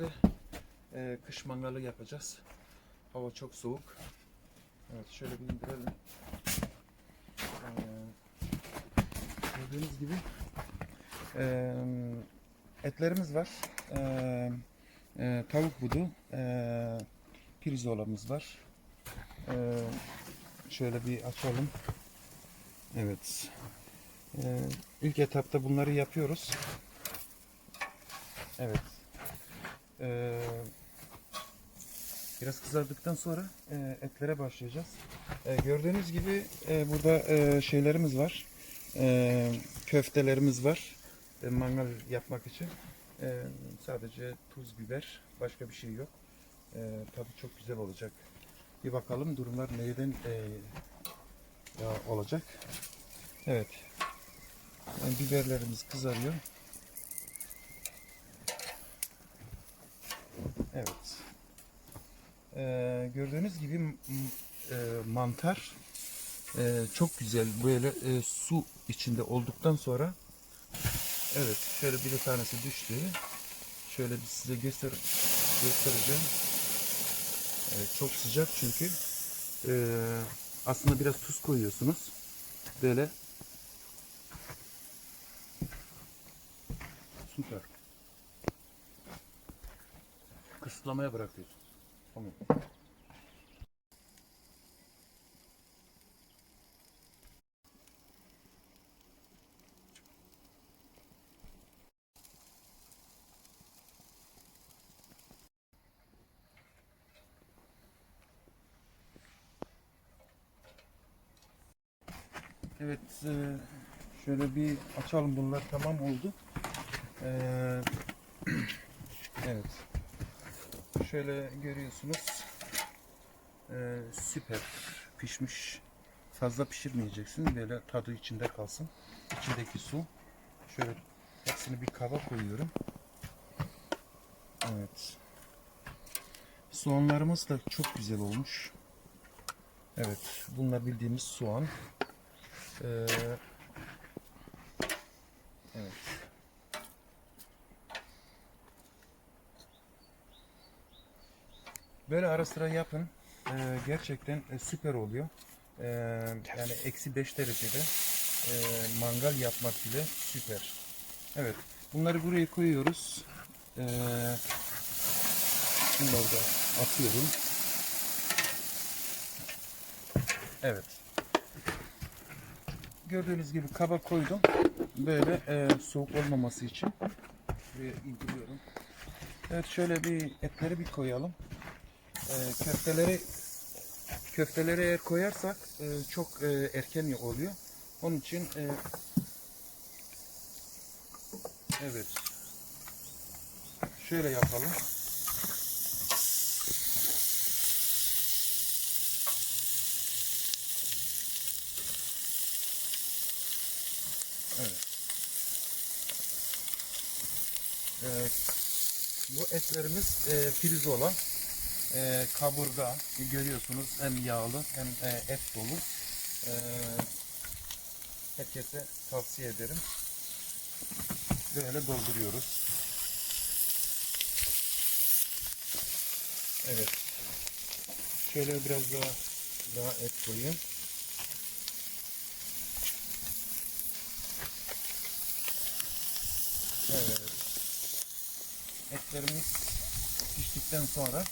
ateşle e, kış mangalı yapacağız. Hava çok soğuk. Evet şöyle bir indirelim. Ee, gördüğünüz gibi e, etlerimiz var. E, e, tavuk budu, e, pirzolamız var. E, şöyle bir açalım. Evet. E, ilk etapta bunları yapıyoruz. Evet. E, biraz kızardıktan sonra e, etlere başlayacağız. E, gördüğünüz gibi e, burada e, şeylerimiz var. E, köftelerimiz var. Mangal yapmak için. Sadece tuz, biber, başka bir şey yok. E, çok güzel olacak. Bir bakalım durumlar neyden olacak. Evet. Biberlerimiz kızarıyor. Evet. Ee, gördüğünüz gibi e, mantar e, çok güzel böyle e, su içinde olduktan sonra evet şöyle bir tanesi düştü. Şöyle bir size göster göstereceğim. Evet, çok sıcak çünkü. Ee, aslında biraz tuz koyuyorsunuz. Böyle. Süper. Kısıtlamaya bırakıyorsunuz. Tamam. Evet, e, şöyle bir açalım bunlar tamam oldu. Ee, evet. Şöyle görüyorsunuz. Ee, süper pişmiş. Fazla pişirmeyeceksin. Böyle tadı içinde kalsın. İçindeki su. Şöyle hepsini bir kaba koyuyorum. Evet. Soğanlarımız da çok güzel olmuş. Evet. Bunlar bildiğimiz soğan. Ee, evet. Böyle ara sıra yapın. Ee, gerçekten e, süper oluyor. Ee, yani eksi 5 derecede e, mangal yapmak bile süper. Evet. Bunları buraya koyuyoruz. Ee, bunları da atıyorum. Evet. Gördüğünüz gibi kaba koydum. Böyle e, soğuk olmaması için. Buraya indiriyorum. Evet şöyle bir etleri bir koyalım. E, köfteleri köfteleri eğer koyarsak e, çok e, erken oluyor. Onun için e, evet şöyle yapalım. Evet. Evet. Bu etlerimiz e, pirzola. E, kaburga görüyorsunuz hem yağlı hem e, et dolu. E, herkese tavsiye ederim. Böyle dolduruyoruz. Evet. Şöyle biraz daha daha et koyayım. Evet. Etlerimiz piştikten sonra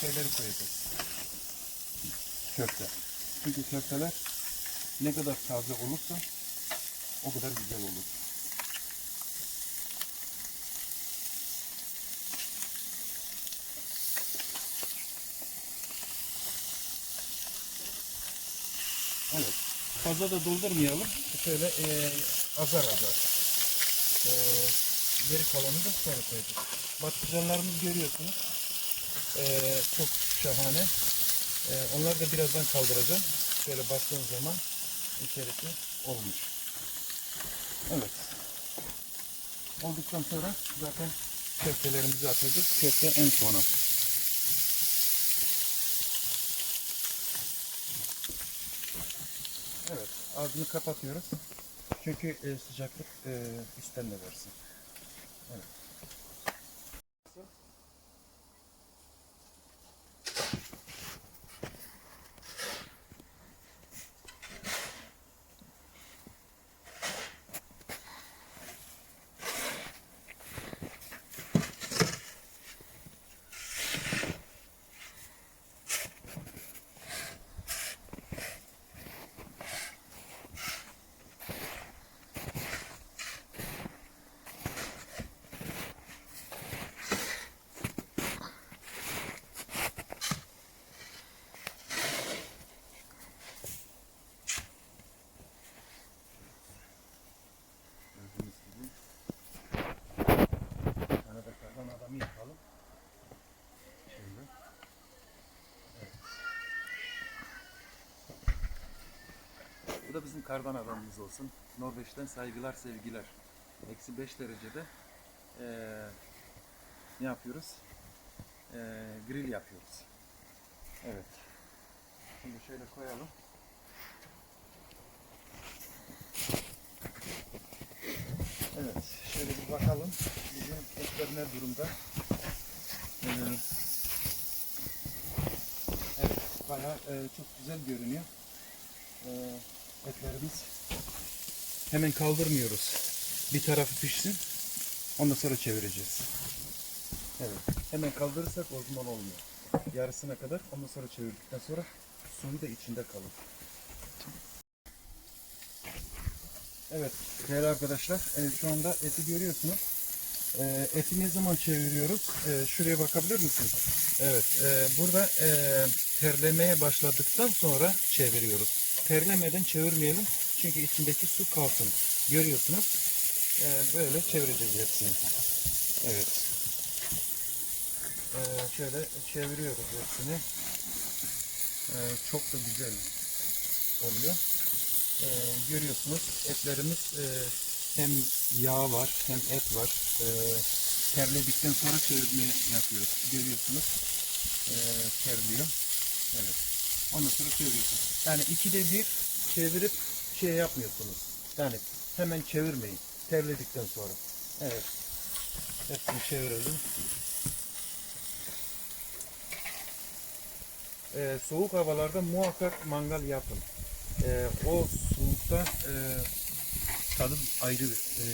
şeyleri koyacağız. Köfte. Çünkü köfteler ne kadar taze olursa o kadar güzel olur. Evet. Fazla da doldurmayalım. Şöyle eee azar azar. Eee geri kalanını da sonra koyacağız. Patlıcanlarımızı görüyorsunuz. Eee çok şahane. Eee onları da birazdan kaldıracağım. Şöyle bastığım zaman içerisi olmuş. Evet. Olduktan sonra zaten köftelerimizi atacağız. Köfte en sona. Evet, ağzını kapatıyoruz. Çünkü e, sıcaklık e, üstten de versin. Evet. Bu da bizim kardan adamımız olsun. Norveç'ten saygılar, sevgiler. Eksi 5 derecede eee, ne yapıyoruz? Eee grill yapıyoruz. Evet. Şimdi şöyle koyalım. Evet, şöyle bir bakalım. Bizim etler ne durumda? Ee, evet, bayağı e, çok güzel görünüyor. Ee, etlerimiz. Hemen kaldırmıyoruz. Bir tarafı pişsin. Ondan sonra çevireceğiz. Evet, hemen kaldırırsak o zaman olmuyor. Yarısına kadar ondan sonra çevirdikten sonra suyu da içinde kalır. Evet değerli arkadaşlar e, şu anda eti görüyorsunuz. E, eti ne zaman çeviriyoruz? E, şuraya bakabilir misiniz? Evet burada terlemeye başladıktan sonra çeviriyoruz. Terlemeden çevirmeyelim çünkü içindeki su kalsın. Görüyorsunuz. E, böyle çevireceğiz hepsini. Evet. E, şöyle çeviriyoruz hepsini. E, çok da güzel oluyor. Ee, görüyorsunuz etlerimiz e, hem yağ var hem et var. Ee, terledikten sonra çevirme yapıyoruz. Görüyorsunuz. Ee, terliyor. Evet. Ondan sonra çeviriyorsunuz. Yani ikide bir çevirip şey yapmıyorsunuz. Yani hemen çevirmeyin. Terledikten sonra. Evet. Hepsini çevirelim. Ee, soğuk havalarda muhakkak mangal yapın. Ee, o soğukta e, tadı ayrı e,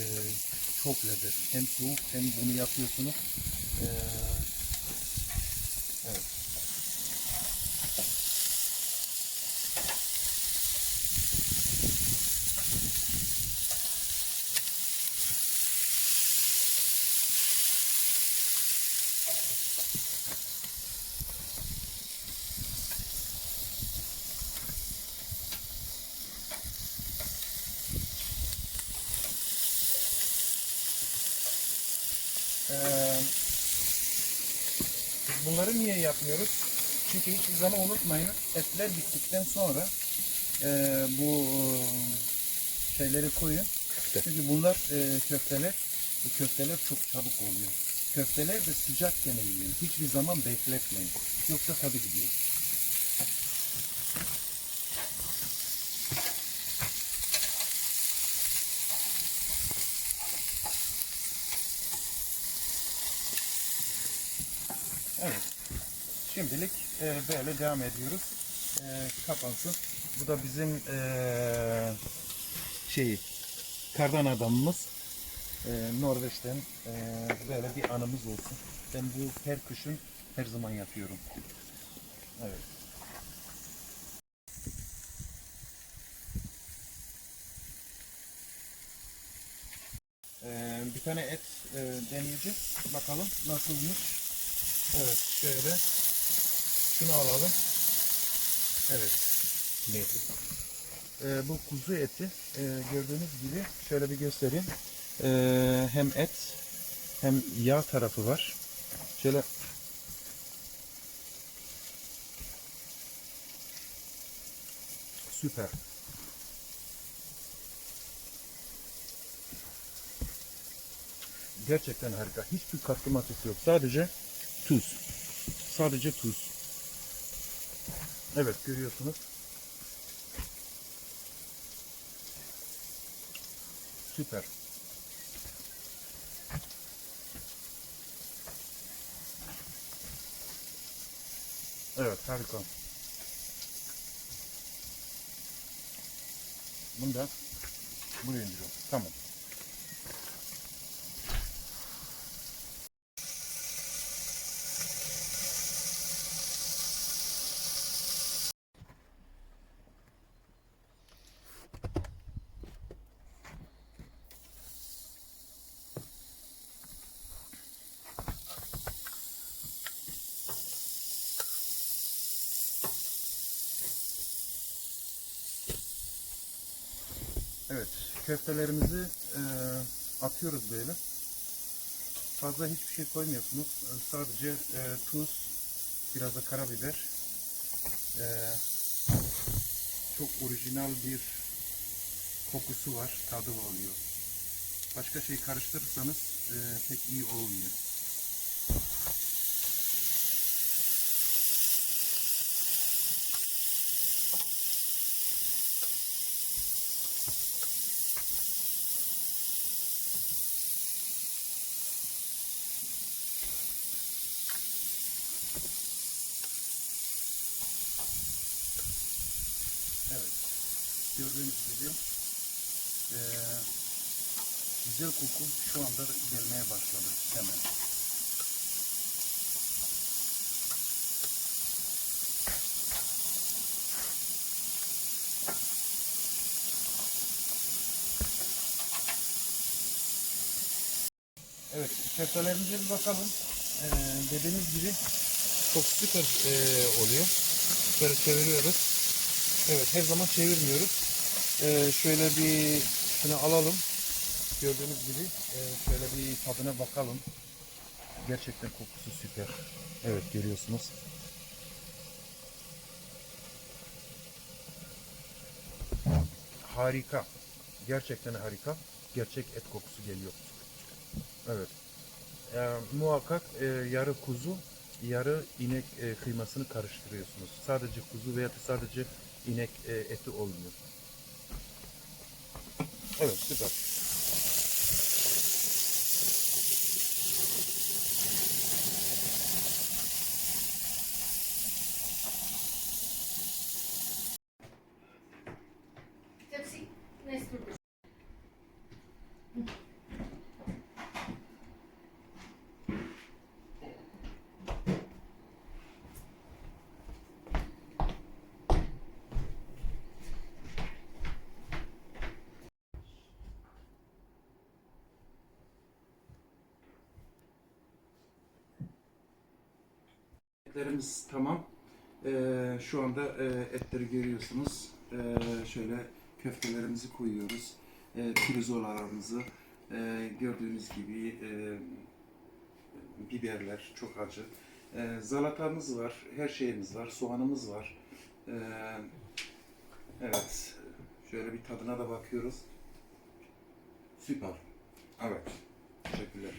çok lezzet. Hem soğuk hem bunu yapıyorsunuz. Ee, bunları niye yapmıyoruz? Çünkü hiçbir zaman unutmayın etler bittikten sonra e, bu e, şeyleri koyun. Çünkü bunlar e, köfteler bu köfteler çok çabuk oluyor. Köfteler de sıcakken yiyin. Hiçbir zaman bekletmeyin. Yoksa tadı gidiyor. Evet. Şimdilik e, böyle devam ediyoruz. E, kapansın. Bu da bizim e, şeyi kardan adamımız. E, Norveç'ten e, böyle bir anımız olsun. Ben bu her kışın her zaman yapıyorum. Evet. E, bir tane et e, deneyeceğiz. Bakalım nasılmış. Evet şöyle şunu alalım. Evet. Neyse. Ee, bu kuzu eti Ee, gördüğünüz gibi şöyle bir göstereyim. Ee, hem et hem yağ tarafı var. Şöyle süper. Gerçekten harika. Hiçbir katkı maddesi yok. Sadece tuz. Sadece tuz. Evet görüyorsunuz. Süper. Evet harika. Bunu da buraya indiriyorum. Tamam. Evet, köftelerimizi e, atıyoruz böyle. Fazla hiçbir şey koymuyorsunuz. E, Sadece e, tuz, biraz da karabiber. E, çok orijinal bir kokusu var, tadı oluyor. Başka şey karıştırırsanız e, pek iyi olmuyor. Evet. Gördüğünüz gibi eee, güzel koku şu anda gelmeye başladı hemen. Evet, köftelerimize bir bakalım. Ee, dediğimiz gibi çok süper ee, oluyor. Böyle çeviriyoruz. Evet, her zaman çevirmiyoruz. Ee, şöyle bir şunu alalım. Gördüğünüz gibi ee, şöyle bir tadına bakalım. Gerçekten kokusu süper. Evet, görüyorsunuz. Harika. Gerçekten harika. Gerçek et kokusu geliyor. Evet. Ee, muhakkak e, yarı kuzu, yarı inek e, kıymasını karıştırıyorsunuz. Sadece kuzu veya sadece inek e, eti olmuyor. Evet, süper. Tepsi dur. Etlerimiz tamam. Ee, şu anda e, etleri görüyorsunuz. Ee, şöyle köftelerimizi koyuyoruz. Ee, pirzolalarımızı e, gördüğünüz gibi e, biberler çok acı. Ee, zalatamız var, her şeyimiz var, soğanımız var. Ee, evet, şöyle bir tadına da bakıyoruz. Süper. Evet, teşekkürler.